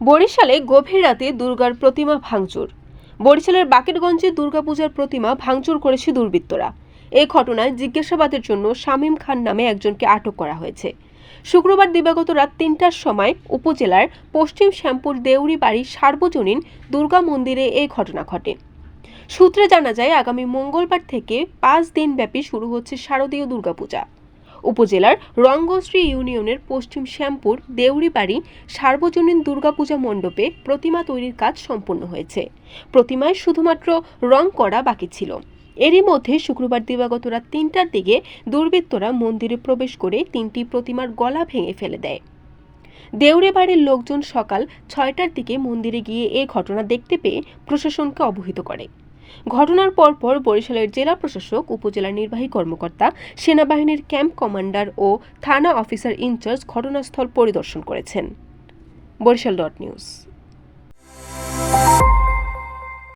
বরিশালে গভীর রাতে দুর্গার প্রতিমা ভাঙচুর। বরিশালের বাকেরগঞ্জে দুর্গাপূজার প্রতিমা ভাঙচুর করেছে দুর্বৃত্তরা। এই ঘটনায় জিজ্ঞাসাবাদের জন্য শামীম খান নামে একজনকে আটক করা হয়েছে। শুক্রবার দিবাগত রাত তিনটার সময় উপজেলার পশ্চিম শ্যামপুর দেউরি বাড়ির সার্বজনীন দুর্গা মন্দিরে এই ঘটনা ঘটে। সূত্রে জানা যায়, আগামী মঙ্গলবার থেকে পাঁচ দিনব্যাপী শুরু হচ্ছে শারদীয় দুর্গাপূজা। উপজেলার রঙ্গশ্রী ইউনিয়নের পশ্চিম শ্যামপুর, দেউরিবাড়ি, সার্বজনীন দুর্গাপূজা মণ্ডপে প্রতিমা তৈরির কাজ সম্পন্ন হয়েছে। প্রতিমায় শুধুমাত্র রং করা বাকি ছিল। এরই মধ্যে শুক্রবার দিবাগত রাত তিনটার দিকে দুর্বৃত্তরা মন্দিরে প্রবেশ করে তিনটি প্রতিমার গলা ভেঙে ফেলে দেয়। দেউরে বাড়ির লোকজন সকাল ছয়টার দিকে মন্দিরে গিয়ে এ ঘটনা দেখতে পেয়ে প্রশাসনকে অবহিত করে। ঘটনার পরপর বরিশালের জেলা প্রশাসক উপজেলার নির্বাহী কর্মকর্তা, সেনাবাহিনীর ক্যাম্প কমান্ডার ও থানা অফিসার ইনচার্জ ঘটনাস্থল পরিদর্শন করেছেন। Barishal dot news.